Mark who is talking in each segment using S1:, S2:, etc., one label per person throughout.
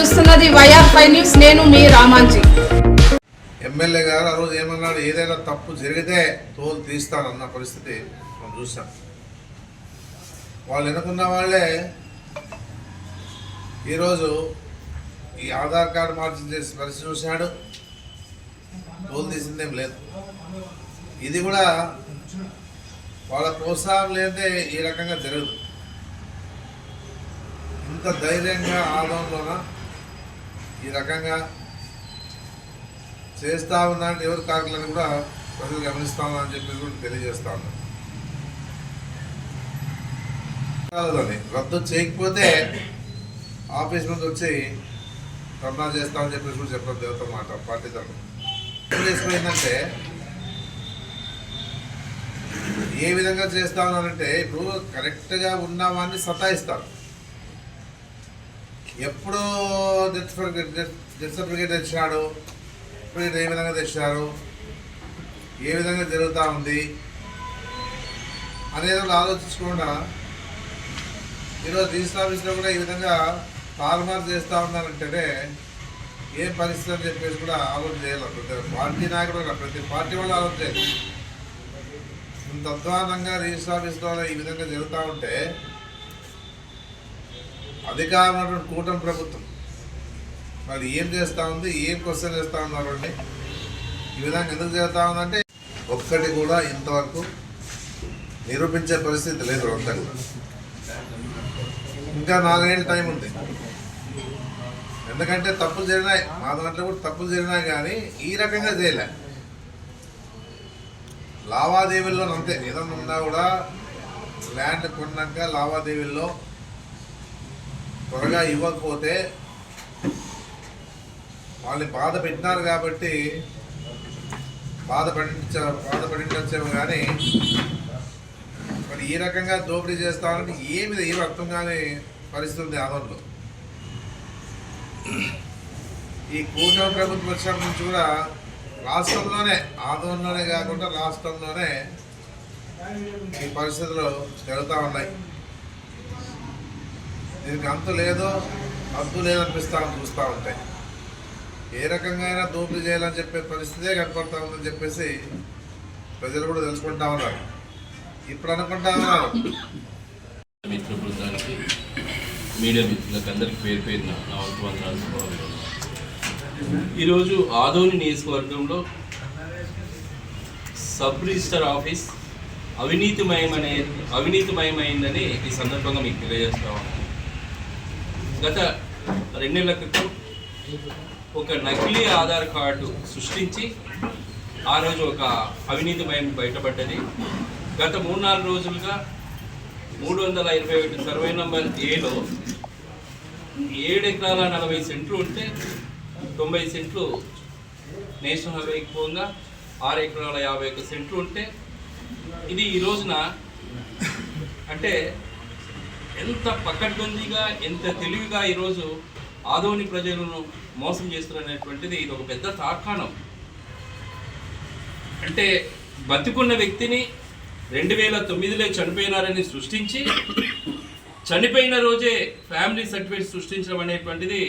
S1: చూస్తున్నది YR five news. నేను మీ Ramanji.
S2: MLA గారు ఆ రోజు ఏమన్నాడు? ఏదైనా తప్పు జరిగితే తోలు తీస్తానన్న పరిస్థితి మనం చూసాం. వాళ్ళు ఎన్నుకున్న వాళ్ళే ఈరోజు ఈ ఆధార్ కార్డు మార్చి చేసి పరిస్థితి చూశాడు. తోలు తీసిందేం లేదు. ఇది కూడా వాళ్ళ ప్రోత్సాహం లేదే ఈ రకంగా జరగదు. ఇంత ధైర్యంగా ఆదంలోన ఈ రకంగా చేస్తా ఉన్నారని ఎవరు కాకలని కూడా ప్రజలు గమనిస్తా ఉన్నారని చెప్పి కూడా తెలియజేస్తా ఉన్నాను రద్దు చేయకపోతే ఆఫీస్ ముందు వచ్చి ధర్నా చేస్తామని చెప్పేసి కూడా చెప్పడం దేవత మాట పార్టీ తరఫున ఏం చేసిపోయిందంటే ఏ విధంగా చేస్తా ఉన్నారంటే ఇప్పుడు కరెక్ట్గా ఉన్నామని సతాయిస్తారు ఎప్పుడు డెత్ సర్టిఫికేట్ డెత్ సర్టిఫికేట్ తెచ్చినాడు. ఇప్పుడు ఏ విధంగా తెచ్చినారు? ఏ విధంగా జరుగుతూ ఉంది? అనేది ఆలోచించకుండా. ఈరోజు రిజిస్టర్ ఆఫీస్లో కూడా ఈ విధంగా తారుమారు చేస్తూ ఉన్నారంటేనే ఏ పరిస్థితి అని చెప్పేసి కూడా ఆలోచన చేయాలి. ప్రతి పార్టీ నాయకుడు ప్రతి పార్టీ వాళ్ళు ఆలోచన చేయాలి. ఇంత అధ్వానంగా రిజిస్టర్ ఆఫీస్లో ఈ విధంగా జరుగుతూ ఉంటే అధికారమైన కూటమి ప్రభుత్వం. మరి ఏం చేస్తూ ఉంది? ఏం క్వశ్చన్ చేస్తూ ఉన్నారు అండి? ఈ విధంగా ఎందుకు చేస్తూ ఉందంటే ఒక్కటి కూడా ఇంతవరకు నిరూపించే పరిస్థితి లేదు అంతా కూడా ఇంకా నాలుగేళ్ళు టైం ఉంది. ఎందుకంటే తప్పులు జరిగినాయి. మా దాంట్లో కూడా తప్పులు జరిగినాయి కానీ ఈ రకంగా చేయలే. లావాదేవీల్లో అంతే. ఏదన్నా ఉన్నా కూడా ల్యాండ్ కొన్నాక లావాదేవీల్లో త్వరగా ఇవ్వకపోతే వాళ్ళని బాధ పెట్టినారు కాబట్టి బాధ పడించ బాధ కానీ మరి ఈ రకంగా దోపిడీ చేస్తామని ఏమి ఏమి అర్థం కాని పరిస్థితి ఉంది ఆదంలో ఈ కూటమి ప్రభుత్వం వచ్చినప్పటి నుంచి కూడా రాష్ట్రంలోనే ఆదంలోనే కాకుండా రాష్ట్రంలోనే ఈ పరిస్థితులు జరుగుతూ ఉన్నాయి. దీనికి అంతు లేదో అంతు లేదనిపిస్తా చూస్తూ ఉంటాయి. ఏ రకంగా దోపిడీ చేయాలని చెప్పే పరిస్థితే కనపడతా ఉందని చెప్పేసి ప్రజలు కూడా తెలుసుకుంటా ఉన్నారు. ఇప్పుడు అనుకుంటా ఉన్నారు.
S3: మిత్ర బృందానికి మీడియా మిత్రులకు అందరికి పేరు పేరున నా వంతు వందనాలు ఈరోజు ఆదోని నియోజకవర్గంలో సబ్ రిజిస్టర్ ఆఫీస్ అవినీతిమయమనే అవినీతిమయమైందని ఈ సందర్భంగా మీకు తెలియజేస్తా ఉన్నాను. గత రెండేళ్ళ క్రితం ఒక నకిలీ ఆధార్ కార్డు సృష్టించి ఆ రోజు ఒక అవినీతిమయం బయటపడ్డది. గత మూడు నాలుగు రోజులుగా మూడు వందల ఇరవై ఒకటి సర్వే నంబర్ ఏలో ఏడు ఎకరాల నలభై సెంట్లు ఉంటే తొంభై సెంట్లు నేషనల్ హైవేకి పోగా ఆరు ఎకరాల యాభై ఒక్క సెంట్లు ఉంటే ఇది ఈ రోజున అంటే ఎంత పక్కడ్బందీగా ఎంత తెలివిగా ఈరోజు ఆదోని ప్రజలను మోసం చేస్తున్నటువంటిది ఇది ఒక పెద్ద తార్కాణం. అంటే బతికున్న వ్యక్తిని రెండు వేల తొమ్మిదిలో చనిపోయినారని సృష్టించి చనిపోయిన రోజే ఫ్యామిలీ సర్టిఫికేట్ సృష్టించడం అనేటువంటిది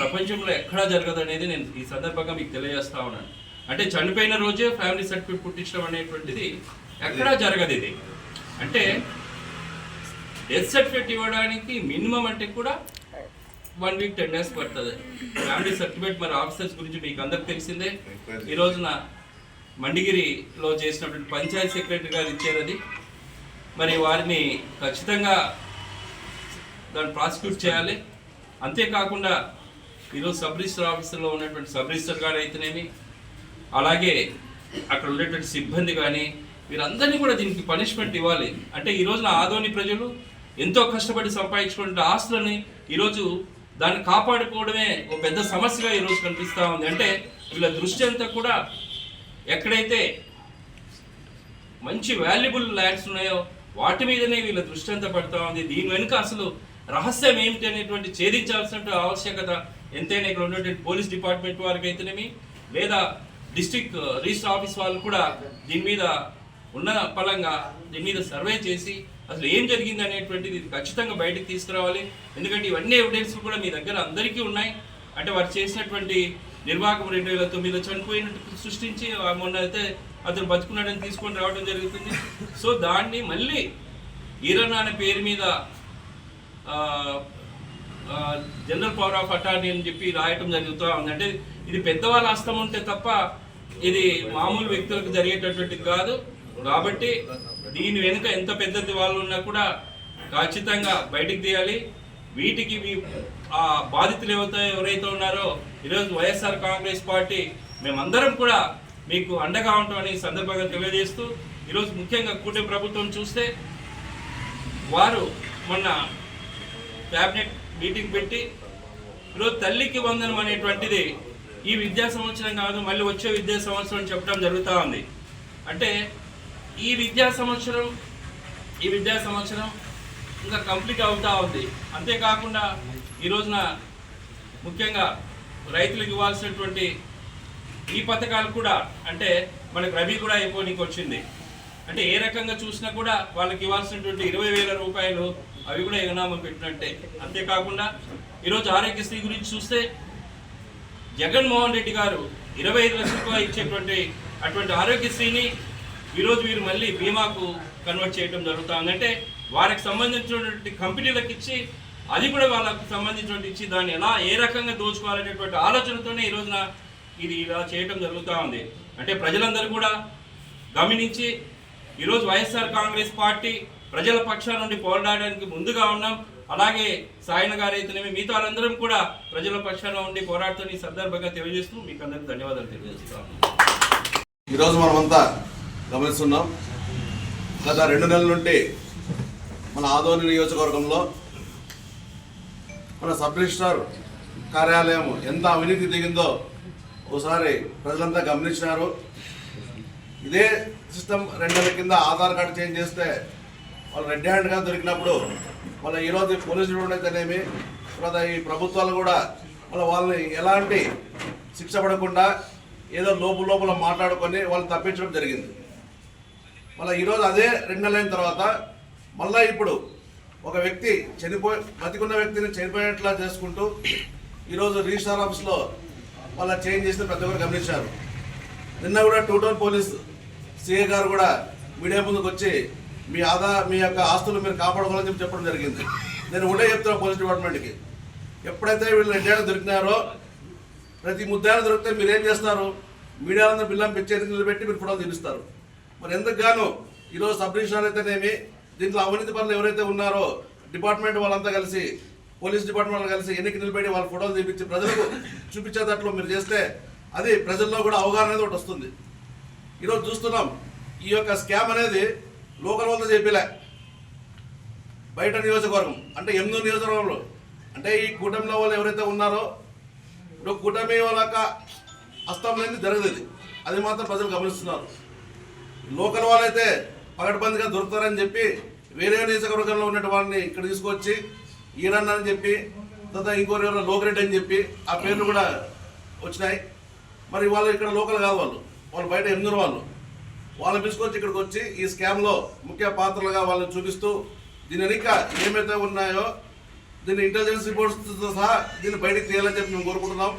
S3: ప్రపంచంలో ఎక్కడా జరగదు అనేది నేను ఈ సందర్భంగా మీకు తెలియజేస్తా ఉన్నాను. అంటే చనిపోయిన రోజే ఫ్యామిలీ సర్టిఫికేట్ పుట్టించడం అనేటువంటిది ఎక్కడా జరగదు ఇది. అంటే డెత్ సర్టిఫికేట్ ఇవ్వడానికి మినిమం అంటే కూడా వన్ వీక్ టెన్ డేస్ పడుతుంది. ఫ్యామిలీ సర్టిఫికేట్ మరి ఆఫీసర్స్ గురించి మీకు అందరికి తెలిసిందే. ఈ రోజున మండిగిరిలో చేసినటువంటి పంచాయత్ సెక్రటరీ గారు ఇచ్చారు అది. మరి వారిని ఖచ్చితంగా దాన్ని ప్రాసిక్యూట్ చేయాలి. అంతేకాకుండా ఈరోజు సబ్ రిజిస్టర్ ఆఫీసర్లో ఉన్నటువంటి సబ్ రిజిస్టర్ గారు అయితేనేమి అలాగే అక్కడ ఉండేటువంటి సిబ్బంది కానీ వీరందరినీ కూడా దీనికి పనిష్మెంట్ ఇవ్వాలి. అంటే ఈరోజున ఆదోని ప్రజలు ఎంతో కష్టపడి సంపాదించుకున్న ఆస్తులని ఈరోజు దాన్ని కాపాడుకోవడమే ఒక పెద్ద సమస్యగా ఈరోజు కనిపిస్తూ ఉంది. అంటే వీళ్ళ దృష్టి అంతా కూడా ఎక్కడైతే మంచి వాల్యుబుల్ ల్యాండ్స్ ఉన్నాయో వాటి మీదనే వీళ్ళ దృష్టి అంతా పడుతూ ఉంది. దీని వెనుక అసలు రహస్యం ఏమిటి అనేటువంటి ఛేదించాల్సిన ఆవశ్యకత ఎంతైనా ఇక్కడ ఉన్నటువంటి పోలీస్ డిపార్ట్మెంట్ వారికి అయితేనేమి లేదా డిస్ట్రిక్ట్ రిజిస్టర్ ఆఫీస్ వాళ్ళు కూడా దీని మీద ఉన్న పలంగా దీని మీద సర్వే చేసి అసలు ఏం జరిగింది అనేటువంటిది ఇది ఖచ్చితంగా బయటకు తీసుకురావాలి. ఎందుకంటే ఇవన్నీ ఎవిడెన్స్ కూడా మీ దగ్గర అందరికీ ఉన్నాయి. అంటే వారు చేసినటువంటి నిర్వాహకం రెండు వేల తొమ్మిదిలో చనిపోయినట్టు సృష్టించి మొన్న అయితే అతను బతుకున్నాడని తీసుకొని రావడం జరుగుతుంది. సో దాన్ని మళ్ళీ ఈరన్న అనే పేరు మీద జనరల్ పవర్ ఆఫ్ అటార్నీ అని చెప్పి రాయటం జరుగుతూ ఉంది. అంటే ఇది పెద్దవాళ్ళ హస్తం ఉంటే తప్ప ఇది మామూలు వ్యక్తులకు జరిగేటటువంటిది కాదు. కాబట్టి దీని వెనుక ఎంత పెద్దది వాళ్ళు ఉన్నా కూడా ఖచ్చితంగా బయటికి తీయాలి. వీటికి ఆ బాధితులు ఎవరైతే ఎవరైతే ఉన్నారో ఈరోజు వైఎస్ఆర్ కాంగ్రెస్ పార్టీ మేమందరం కూడా మీకు అండగా ఉంటామని ఈ సందర్భంగా తెలియజేస్తూ ఈరోజు ముఖ్యంగా కూటమి ప్రభుత్వం చూస్తే వారు మొన్న క్యాబినెట్ మీటింగ్ పెట్టి ఈరోజు తల్లికి వందనం అనేటువంటిది ఈ విద్యా సంవత్సరం కాదు మళ్ళీ వచ్చే విద్యా సంవత్సరం చెప్పడం జరుగుతూ ఉంది. అంటే ఈ విద్యా సంవత్సరం ఈ విద్యా సంవత్సరం ఇంకా కంప్లీట్ అవుతూ ఉంది. అంతేకాకుండా ఈ రోజున ముఖ్యంగా రైతులకు ఇవ్వాల్సినటువంటి ఈ పథకాలు కూడా అంటే మనకు రబీ కూడా అయిపోనికి వచ్చింది. అంటే ఏ రకంగా చూసినా కూడా వాళ్ళకి ఇవ్వాల్సినటువంటి ఇరవై వేల రూపాయలు అవి కూడా ఎగనామం పెట్టినట్టే. అంతేకాకుండా ఈరోజు ఆరోగ్యశ్రీ గురించి చూస్తే జగన్మోహన్ రెడ్డి గారు ఇరవై ఐదు లక్షల రూపాయలు ఇచ్చేటువంటి అటువంటి ఆరోగ్యశ్రీని ఈరోజు వీరు మళ్ళీ బీమాకు కన్వర్ట్ చేయడం జరుగుతుంది. అంటే వారికి సంబంధించినటువంటి కంపెనీలకు ఇచ్చి అది కూడా వాళ్ళకి సంబంధించినటువంటి ఇచ్చి దాన్ని ఎలా ఏ రకంగా దోచుకోవాలనేటువంటి ఆలోచనతోనే ఈ రోజున ఇది ఇలా చేయటం జరుగుతూ ఉంది. అంటే ప్రజలందరూ కూడా గమనించి ఈరోజు వైఎస్ఆర్ కాంగ్రెస్ పార్టీ ప్రజల పక్షాల నుండి పోరాడడానికి ముందుగా ఉన్నాం. అలాగే సాయన గారు అయితేనేమి మిగతా వాళ్ళందరం కూడా ప్రజల పక్షాన ఉండి పోరాడుతున్న ఈ సందర్భంగా తెలియజేస్తూ మీకు అందరికీ ధన్యవాదాలు తెలియజేస్తాం
S4: ఈరోజు మనమంతా గమనిస్తున్నాం. గత రెండు నెలల నుండి మన ఆదోని నియోజకవర్గంలో మన సబ్ రిజిస్ట్రార్ కార్యాలయం ఎంత అవినీతి దిగిందో ఒకసారి ప్రజలంతా గమనించినారు. ఇదే సిస్టమ్ రెండు నెలల కింద ఆధార్ కార్డు చేంజ్ చేస్తే వాళ్ళు రెడ్ హ్యాండ్గా దొరికినప్పుడు వాళ్ళ ఈరోజు పోలీసు డిపార్ట్మెంట్ అయితేనేమి తర్వాత ఈ ప్రభుత్వాలు కూడా వాళ్ళ వాళ్ళని ఎలాంటి శిక్ష పడకుండా ఏదో లోపు లోపల మాట్లాడుకొని వాళ్ళు తప్పించడం జరిగింది. మళ్ళీ ఈరోజు అదే రెండు నెలలైన తర్వాత మళ్ళీ ఇప్పుడు ఒక వ్యక్తి చనిపోయి బతికున్న వ్యక్తిని చనిపోయేట్లా చేసుకుంటూ ఈరోజు రిజిస్టార్ ఆఫీస్లో వాళ్ళ చేంజ్ చేసిన ప్రతి ఒక్కరు గమనించారు. నిన్న కూడా టూ టౌన్ పోలీస్ సిఏ గారు కూడా మీడియా ముందుకు వచ్చి మీ ఆదా మీ యొక్క ఆస్తులు మీరు కాపాడుకోవాలని చెప్పి చెప్పడం జరిగింది. నేను ఉండే చెప్తున్నా పోలీస్ డిపార్ట్మెంట్కి. ఎప్పుడైతే వీళ్ళు రెడ్డి దొరికినారో ప్రతి ముద్దాయిలు దొరికితే మీరు ఏం చేస్తారు మీడియాలో బిల్లం పెట్టి నిలబెట్టి మీరు ఫోటోలు తీపిస్తారు. మరి ఎందుకు గాను ఈరోజు సబ్ డివిజనల్ అయితేనేమి దీంట్లో అవినీతి పనులు ఎవరైతే ఉన్నారో డిపార్ట్మెంట్ వాళ్ళంతా కలిసి పోలీస్ డిపార్ట్మెంట్ కలిసి ఎన్నిక నిలబెట్టి వాళ్ళ ఫోటోలు తీపించి ప్రజలకు చూపించేటట్లు మీరు చేస్తే అది ప్రజల్లో కూడా అవగాహన అనేది ఒకటి వస్తుంది. ఈరోజు చూస్తున్నాం ఈ యొక్క స్కామ్ అనేది లోకల్ వాళ్ళతో చెప్పలే. బయట నియోజకవర్గం అంటే ఎనిమిది నియోజకవర్గంలో. అంటే ఈ కూటమిలో వాళ్ళు ఎవరైతే ఉన్నారో ఇప్పుడు కూటమి వాళ్ళ యొక్క అనేది జరగదు ఇది. అది మాత్రం ప్రజలు గమనిస్తున్నారు. లోకల్ వాళ్ళైతే పగడబందిగా దొరుకుతారని చెప్పి వేరే నియోజకవర్గంలో ఉన్న వాళ్ళని ఇక్కడ తీసుకొచ్చి ఈరన్న అని చెప్పి తర్వాత ఇంకోరు ఎవరో లోకరెడ్డి అని చెప్పి ఆ పేర్లు కూడా వచ్చినాయి. మరి వాళ్ళు ఇక్కడ లోకల్ కాదు వాళ్ళు. వాళ్ళు బయట ఎనిమిది వాళ్ళు. వాళ్ళని తీసుకొచ్చి ఇక్కడికి వచ్చి ఈ స్కామ్లో ముఖ్య పాత్రలుగా వాళ్ళని చూపిస్తూ దీని వెనుక ఏమైతే ఉన్నాయో దీన్ని ఇంటెలిజెన్స్ రిపోర్ట్స్తో సహా దీన్ని బయటకు తీయాలని చెప్పి మేము కోరుకుంటున్నాం.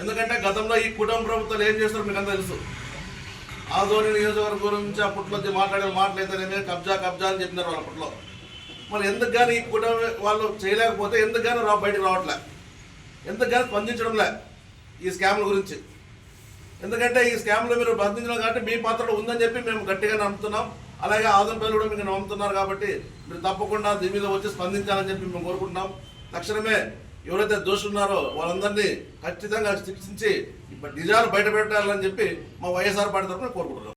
S4: ఎందుకంటే గతంలో ఈ కుటుంబ ప్రభుత్వాలు ఏం చేస్తారో మీకు అంతా తెలుసు. ఆదోని నియోజకవర్గం గురించి అప్పట్లో మాట్లాడే మాటలైతేనే కబ్జా కబ్జా అని చెప్పినారు వాళ్ళు అప్పట్లో మరి ఎందుకు కానీ ఈ వాళ్ళు చేయలేకపోతే ఎందుకు కానీ రా బయటకు రావట్లే. ఎందుకు కానీ స్పందించడంలే ఈ స్కామ్ల గురించి. ఎందుకంటే ఈ స్కామ్లో మీరు బంధించడం కాబట్టి మీ పాత్రలో ఉందని చెప్పి మేము గట్టిగా నమ్ముతున్నాం. అలాగే ఆదం పేరు కూడా మీకు నమ్ముతున్నారు కాబట్టి మీరు తప్పకుండా దీని మీద వచ్చి స్పందించాలని చెప్పి మేము కోరుకుంటున్నాం. తక్షణమే ఎవరైతే దోషులున్నారో వాళ్ళందరినీ ఖచ్చితంగా శిక్షించి నిజాలు బయట పెట్టాలని చెప్పి మా వైఎస్ఆర్ పార్టీ తరఫున కోరుకుంటున్నాం.